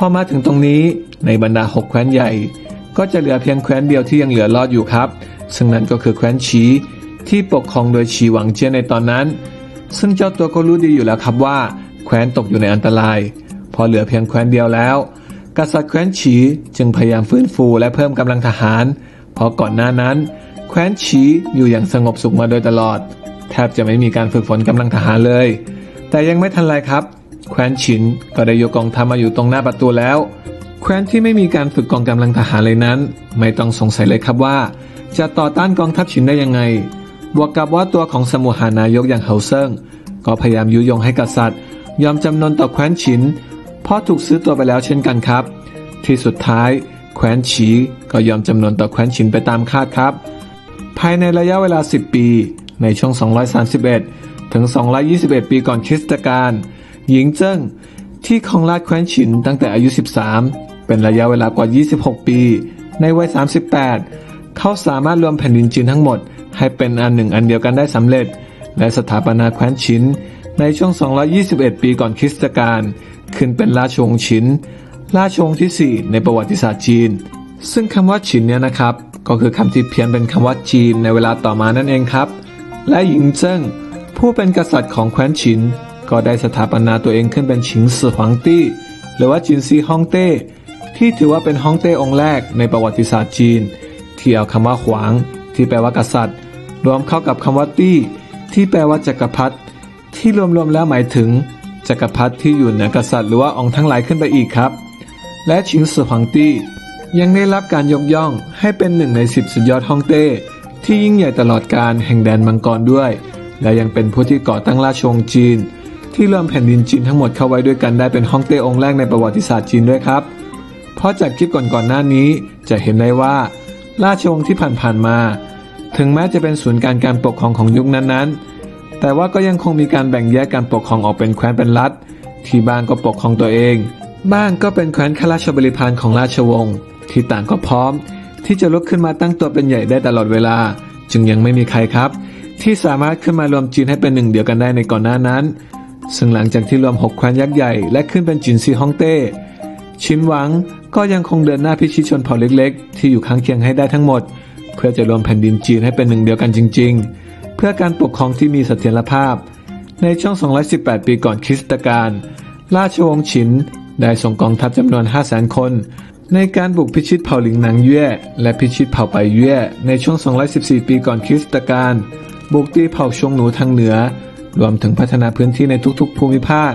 พอมาถึงตรงนี้ในบรรดาหกแคว้นใหญ่ ก็จะเหลือเพียงแคว้นเดียวที่ยังเหลือรอดอยู่ครับ ซึ่งนั่นก็คือแคว้นฉีที่ปกครองโดยฉีหวังเจี้ยในตอนนั้น ซึ่งเจ้าตัวก็รู้ดีอยู่แล้วครับว่า แคว้นตกอยู่ในอันตราย พอเหลือเพียงแคว้นเดียวแล้ว กษัตริย์แคว้นฉีจึงพยายามฟื้นฟูและเพิ่มกำลังทหาร เพราะก่อนหน้านั้น แคว้นฉีอยู่อย่างสงบสุขมาโดยตลอด แทบจะไม่มีการฝึกฝนกำลังทหารเลย แต่ยังไม่ทันไรครับ แคว้นฉินก็ได้ยกกองทัพมาอยู่ตรงหน้าประตูแล้ว แคว้นที่ไม่มีการฝึกกองกำลังทหารเลยนั้น ไม่ต้องสงสัยเลยครับว่า จะต่อต้านกองทัพฉินได้ยังไง บวกกับว่าตัวของสมุหานายกอย่างเฮาเซิงก็พยายามยุยงให้กษัตริย์ ยอมจำนนต่อแคว้นฉินเพราะถูกซื้อตัวไปแล้วเช่นกันครับ ที่สุดท้ายแคว้นฉีก็ยอมจำนนต่อแคว้นฉินไปตามคาดครับ ภายในระยะเวลา 10 ปี ในช่วง 231 ถึง 221 ปีก่อนคริสตกาล หญิงเจิ้งที่ครองราชแคว้นฉินตั้งแต่อายุ 13 เป็นระยะเวลากว่า 26 ปี ในวัย 38 เขาสามารถรวมแผ่นดินจีนทั้งหมด ให้เป็นอันหนึ่งอันเดียวกันได้สำเร็จ และสถาปนาแคว้นฉิน ในช่วง 221 ปีก่อนคริสตกาลขึ้นเป็นราชวงศ์ฉิน ราชวงศ์ที่ 4 ในประวัติศาสตร์จีน ซึ่งคำว่าฉินเนี่ยนะครับ ก็คือคำที่เพี้ยนเป็นคำว่าจีนในเวลาต่อมานั่นเองครับ และหญิงเจิ้งผู้เป็นกษัตริย์ของแคว้นฉิน ก็ได้สถาปนาตัวเองขึ้นเป็นฉิงสือหวังตี้ หรือว่าจินซีฮ่องเต้ ที่ถือว่าเป็นฮ่องเต้องค์แรกในประวัติศาสตร์จีน ที่เอาคำว่าขวาง ที่แปลว่ากษัตริย์ รวมเข้ากับคำว่าตี้ ที่แปลว่าจักรพรรดิที่รวมๆแล้วหมายถึง จักรพรรดิที่อยู่เหนือกษัตริย์หรือว่าองค์ทั้งหลายขึ้นไปอีกครับ และชิงสือหวังตี้ยังได้รับการยกย่องให้เป็นหนึ่งในสิบสุดยอดฮ่องเต้ ที่ยิ่งใหญ่ตลอดการแห่งแดนมังกรด้วย และยังเป็นผู้ที่ก่อตั้งราชวงศ์จีน ที่รวมแผ่นดินจีนทั้งหมดเข้าไว้ด้วยกันได้เป็นฮ่องเต้องค์แรกในประวัติศาสตร์จีนด้วยครับ เพราะจากคลิปก่อนๆหน้านี้จะเห็นได้ว่า ราชวงศ์ที่ผ่านๆมา ถึงแม้จะเป็นศูนย์การการปกครองของยุคนั้นๆ แต่ว่าก็ยังคงมีการแบ่งแยกการปกครองออกเป็นแคว้นเป็นรัฐ ที่บ้างก็ปกครองตัวเอง บ้างก็เป็นแคว้นข้าราชบริพารของราชวงศ์ที่ต่างก็พร้อม ที่จะลุกขึ้นมาตั้งตัวเป็นใหญ่ได้ตลอดเวลา จึงยังไม่มีใครครับ ที่สามารถขึ้นมารวมจีนให้เป็นหนึ่งเดียวกันได้ในก่อนหน้านั้น ซึ่งหลังจากที่รวมหกแคว้นยักษ์ใหญ่และขึ้นเป็นจินซีฮ่องเต้ ชินหวังก็ยังคงเดินหน้าพิชิตชนเผ่าเล็กๆ ที่อยู่ข้างเคียงให้ได้ทั้งหมด เพื่อจะรวมแผ่นดินจีนให้เป็นหนึ่งเดียวกันจริง ๆ เพื่อการปกครองที่มีเสถียรภาพ ในช่วง 218 ปีก่อนคริสตกาลราชวงศ์ฉินได้ส่งกองทัพจำนวน 500,000 คน ในการบุกพิชิตเผ่าหลิงหนังเย่และพิชิตเผ่าไปเย่ในช่วง 214 ปีก่อนคริสตกาลบุกตีเผ่าชงหนูทางเหนือ รวมถึงพัฒนาพื้นที่ในทุกๆ ภูมิภาค